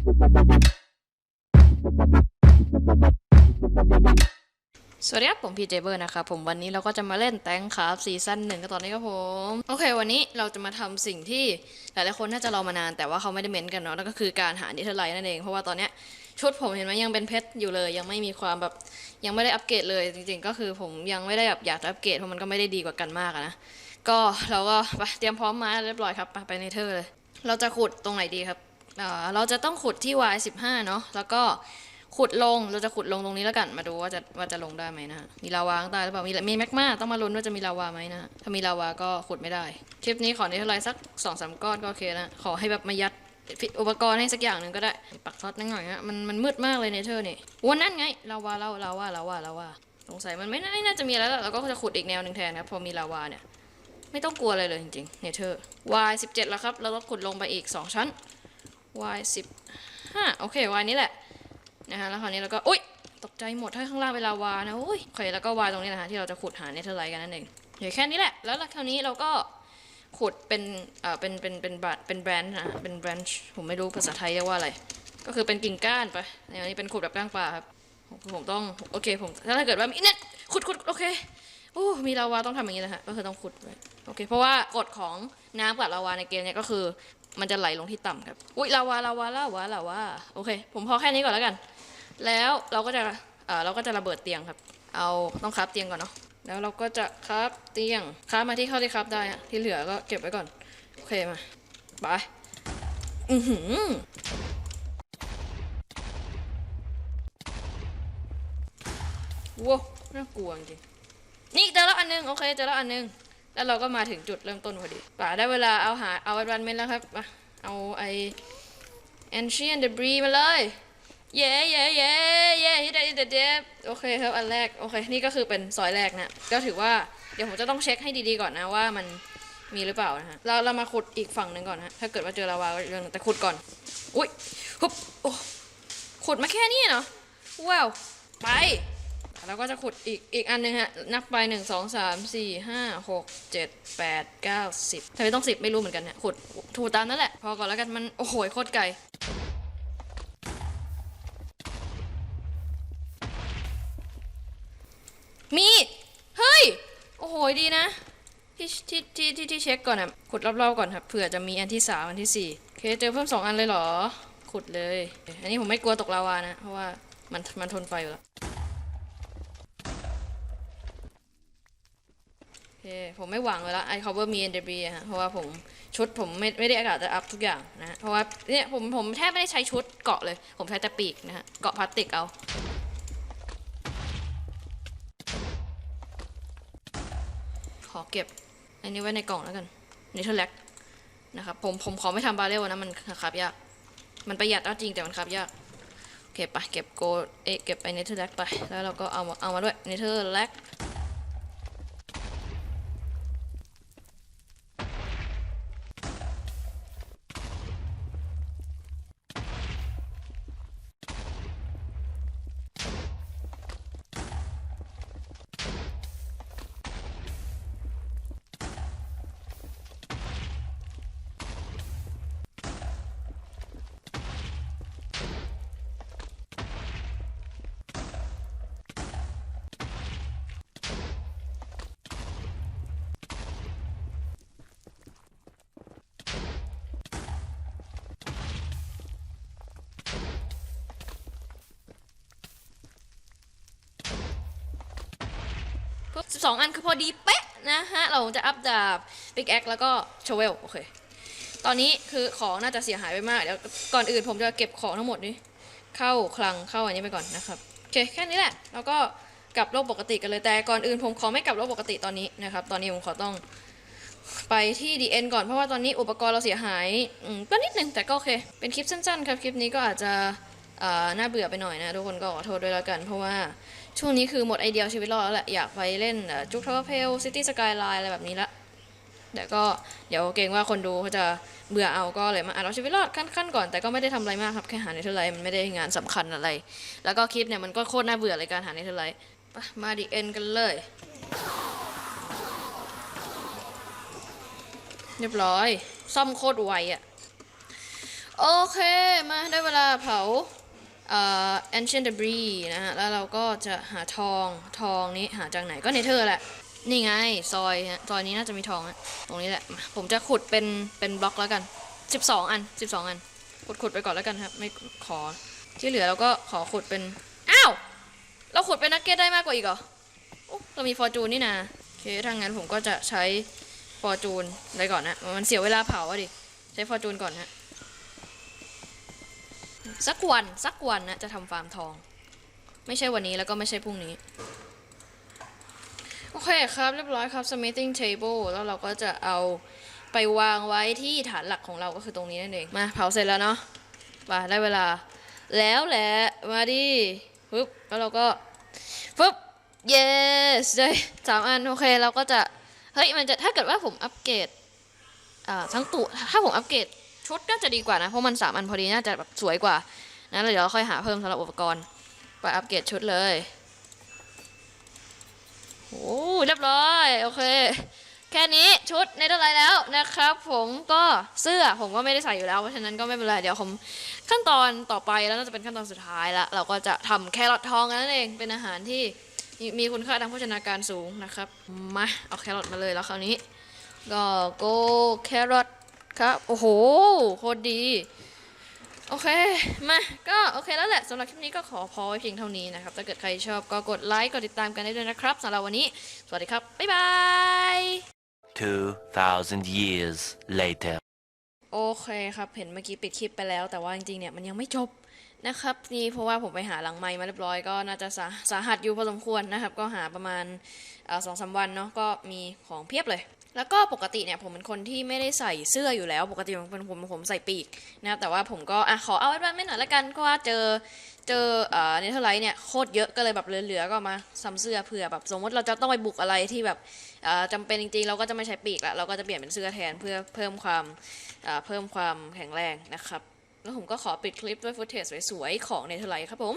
สวัสดีครับผมพีเจเบอร์นะครับผมวันนี้เราก็จะมาเล่นแตงคราฟซีซั่นหนึ่งก็ตอนนี้ครับผม โอเค วันนี้เราจะมาทำสิ่งที่หลายๆคนน่าจะรอมานานแต่ว่าเขาไม่ได้เม้นกันเนาะนั่นก็คือการหานิเทอร์ไลท์นั่นเอง เพราะว่าตอนเนี้ยชุดผมเห็นไหมยังเป็นเพชรอยู่เลย ยังไม่มีความแบบยังไม่ได้อัปเกรดเลยจริงๆ ก็คือผมยังไม่ได้แบบอยากจะอัปเกรดเพราะมันก็ไม่ได้ดีกว่ากันมากนะก็เราก็ไปเตรียมพร้อมมาเรียบร้อยครับไปไปเนเธอร์เลย เราจะขุดตรงไหนดีครับ เราจะต้องขุดที่ Y15 เนาะแล้วก็ขุดลงเราจะขุดลงตรงนี้แล้วกัน มาดูว่าจะว่าจะลงได้ไหมนะมีลาวาข้างใต้หรือเปล่ามีมีแมกมาต้องมาลุ้นว่าจะมีลาวาไหมนะถ้ามีลาวาก็ขุดไม่ได้คลิปนี้ขอในเท่าไรสักสองสามก้อนก็โอเคนะขอให้แบบมายัดอุปกรณ์ให้สักอย่างหนึ่งก็ได้ปักท็อตนิดหน่อยฮะมันมันมืดมากเลยในเธอร์นี่วันนั้นไงลาวาลาวลาวาลาวาลาวาสงสัยมันไม่น่าจะมีแล้วเราก็จะขุดอีกแนวหนึ่งแทนครับพอมีลาวาเนี่ยไม่ต้องกลัวอะไรเลยจริงๆเนเธอร์ Y สิบเจ็ดแล้วครับเราต้องขุดลงไปอีกสองชั้น Y สิบห้าโอเค Y นี้แหละนะฮะแล้วคราวนี้เราก็อุ้ยตกใจหมดถ้าข้างล่างเป็นลาวานะอุ้ยโอเคแล้วก็วายตรงนี้นะฮะที่เราจะขุดหาเนเธอร์ไลท์กันนั่นเองเดี๋ยวแค่นี้แหละแล้วคราวนี้เราก็ขุดเป็นเอ่อเป็นเป็นเป็นบัตเป็นแบรนด์นะเป็นแบรนด์ผมไม่รู้ภาษาไทยเรียกว่าอะไร ก็คือเป็นกิ่งก้านไปในอันนี้เป็นขุดแบบก้างปลาครับผมผมต้องโอเคผมถ้าเกิดว่ามีเนี่ยขุดขุดโอเคโอ้มีลาวาต้องทำอย่างนี้นะฮะก็คือต้องขุดไว้โอเคเพราะว่ากฎของน้ำกับลาวาในเกมเนี่ยก็คือ มันจะไหลลงที่ต่ำครับ อุ้ยลาวาลาวาลาวาลาวาโอเค ผมพอแค่นี้ก่อนแล้วกัน แล้วเราก็จะเอ่อเราก็จะระเบิดเตียงครับ เอาต้องคราฟเตียงก่อนเนาะ แล้วเราก็จะคราฟเตียงคราฟมาที่เข้าที่คราฟได้อะที่เหลือก็เก็บไว้ก่อน โอเคมาไปอือหือว้าวน่ากลัวจริงนี่เจอแล้วอันนึง โอเคเจอแล้วอันนึง แล้วเราก็มาถึงจุดเริ่มต้นพอดีป่าได้เวลาเอาหาเอาวันเมนแล้วครับมาเอาไอ ancient debris มาเลย เย้เย้เย้เย้ฮิตเดฮิตเดโอเคครับอันแรก โอเค นี่ก็คือเป็นซอยแรกนะ ก็ถือว่าเดี๋ยวผมจะต้องเช็คให้ดีๆก่อนนะว่ามันมีหรือเปล่านะฮะ เราเรามาขุดอีกฝั่งหนึ่งก่อนนะถ้าเกิดว่าเจอลาวาก็เรื่องแต่ขุดก่อน อุ้ยฮึบโอ้ขุดมาแค่นี้เนาะว้าว ไป แล้วก็จะขุดอีกอีกอันหนึงฮะ นับไปหนึ่งสองสามสี่ห้าหกเจ็ดแปดเก้าสิบทำไมต้องสิบไม่รู้เหมือนกันเนี่ยขุดถูตามนั่นแหละ พอก่อนแล้วกันมัน โอ้โหโคตรไกลมีเฮ้ย โอ้โหดีนะ ที่ที่ที่ที่ที่เช็คก่อนอะขุดรอบๆก่อนครับเผื่อจะมีอันที่สามอันที่สี่โอเคเจอเพิ่มสองอันเลยเหรอ ขุดเลย อันนี้ผมไม่กลัวตกลาวานะ เพราะว่ามันมันทนไฟอยู่แล้ว โอเค ผมไม่หวังเลยละไอ cover me and debris อะฮะเพราะว่าผมชุดผมไม่ไม่ได้อากาศจะอัพทุกอย่างนะเพราะว่าเนี่ยผมผมแทบไม่ได้ใช้ชุดเกาะเลย ผมใช้แต่ปีกนะฮะเกาะพลาสติกเอาขอเก็บอันนี้ไว้ในกล่องแล้วกันนิเทอร์แลกนะครับผมผมขอไม่ทำบาเรลนะมันขับยาก มันประหยัดเอาจริงแต่มันขับยากโอเคไปเก็บโกเอะเก็บไปเนเธอร์แลกไปแล้วเราก็เอามาเอามาด้วยเนเธอร์แลก ปุ๊บสิบสองอันคือพอดีเป๊ะนะฮะ เราจะอัพดาบปิกแอคแล้วก็ชเวลโอเค ตอนนี้คือของน่าจะเสียหายไปมากเดี๋ยวก่อนอื่นผมจะเก็บของทั้งหมดนี้ เข้าคลังเข้าอันนี้ไปก่อนนะครับ โอเค แค่นี้แหละ แล้วก็กลับโลกปกติกันเลยแต่ก่อนอื่นผมขอไม่กลับโลกปกติตอนนี้นะครับ ตอนนี้ผมขอต้องไปที่ดีเอ็นก่อนเพราะว่าตอนนี้อุปกรณ์เราเสียหายอืมก็นิดนึงแต่ก็โอเค เป็นคลิปสั้นๆ ครับ คลิปนี้ก็อาจจะ น่าเบื่อไปหน่อยนะทุกคนก็ขอโทษด้วยแล้วกัน เพราะว่าช่วงนี้คือหมดไอเดียชีวิตรอดแล้วแหละ อยากไปเล่นจุกทาวเวอร์เพลซิตี้สกายไลน์อะไรแบบนี้ละแต่ก็เดี๋ยวเกรงว่าคนดูเขาจะเบื่อเอาก็เลยมาอ่านเอาชีวิตรอดขั้นๆก่อนแต่ก็ไม่ได้ทำอะไรมากครับแค่หาในเทอร์ไลท์มันไม่ได้งานสำคัญอะไร แล้วก็คลิปเนี่ยมันก็โคตรน่าเบื่อเลยการหาในเทอร์ไลท์มาดีเอ็นกันเลย เรียบร้อย ซ่อมโคตรไวอะ่ะ โอเคมาได้เวลาเผา ancient debris นะฮะ แล้วเราก็จะหาทอง ทองนี้หาจากไหนก็เนเธอร์แหละ นี่ไง ซอยฮะ ซอยนี้น่าจะมีทองอะตรงนี้แหละ ผมจะขุดเป็น เป็นบล็อกแล้วกัน 12 อัน 12 อัน ขุดขุดไปก่อนแล้วกันครับ ไม่ขอ ที่เหลือเราก็ขอขุดเป็น อ้าว เราขุดเป็นนักเก็ตได้มากกว่าอีกเหรออเรามีฟอร์จูนนี่นะโอเค ถ้างั้นผมก็จะใช้ฟอร์จูนไปก่อนนะ มันเสียเวลาเผาอะดิ ใช้ฟอร์จูนก่อนฮะ สักวันสักวันนะจะทำฟาร์มทอง ไม่ใช่วันนี้แล้วก็ไม่ใช่พรุ่งนี้ โอเคครับเรียบร้อยครับ smithing table แล้วเราก็จะเอาไปวางไว้ที่ฐานหลักของเราก็คือตรงนี้นั่นเอง มาเผาเสร็จแล้วเนาะมาได้เวลา แล้วแหละ มาดิปึ๊บแล้วเราก็ปึ๊บ yes ได้สามอัน โอเค เราก็จะ เฮ้ย มันจะ ถ้าเกิดว่าผมอัปเกรดอ่าทั้งตัว ถ้าผมอัปเกรด ชุดก็จะดีกว่านะ เพราะมันสามอันพอดีน่าจะแบบสวยกว่านะเดี๋ยวเราค่อยหาเพิ่มสำหรับอุปกรณ์ไปอัปเกรดชุดเลยโอ้เรียบร้อยโอเค แค่นี้ชุดในเท่าไรแล้วนะครับ ผมก็เสื้อผมก็ไม่ได้ใส่อยู่แล้วเพราะฉะนั้นก็ไม่เป็นไรเดี๋ยวผมขั้นตอนต่อไปแล้วน่าจะเป็นขั้นตอนสุดท้ายละเราก็จะทำแครอททองกันนั่นเองเป็นอาหารที่มีมีคุณค่าทางโภชนาการสูงนะครับมาเอาแครอทมาเลยแล้วคราวนี้ก็โกแครอท ครับ โอ้โห โคตรดี โอเค มา ก็โอเคแล้วแหละสำหรับคลิปนี้ก็ขอพอไว้เพียงเท่านี้นะครับ ถ้าเกิดใครชอบก็กดไลค์ กดติดตามกันได้ด้วยนะครับสำหรับวันนี้ สวัสดีครับ บ๊ายบาย 2,000 years later. โอเคครับ เห็นเมื่อกี้ปิดคลิปไปแล้ว แต่ว่าจริงๆ เนี่ยมันยังไม่จบนะครับนี่เพราะว่าผมไปหาหลังไม้มาเรียบร้อยก็น่าจะสาสาหัสอยู่พอสมควรนะครับ ก็หาประมาณสองสามวันเนาะก็มีของเพียบเลย แล้วก็ปกติเนี่ยผมเป็นคนที่ไม่ได้ใส่เสื้ออยู่แล้ว ปกติผมเป็นผมผมใส่ปีกนะครับแต่ว่าผมก็อะขอเอาไว้บ้างไม่หน่อยละกันก็ว่าเจอเจอเอ่อเนเธอร์ไลท์เนี่ยโคตรเยอะก็เลยแบบเหลือๆก็มาซ้ำเสื้อเผื่อแบบสมมติเราจะต้องไปบุกอะไรที่แบบเอ่อจำเป็นจริงๆ เราก็จะไม่ใช้ปีกละเราก็จะเปลี่ยนเป็นเสื้อแทนเพื่อเพิ่มความอ่าเพิ่มความแข็งแรงนะครับ แล้วผมก็ขอปิดคลิปด้วยฟุตเทจสวยๆของเนเธอร์ไลท์ครับผม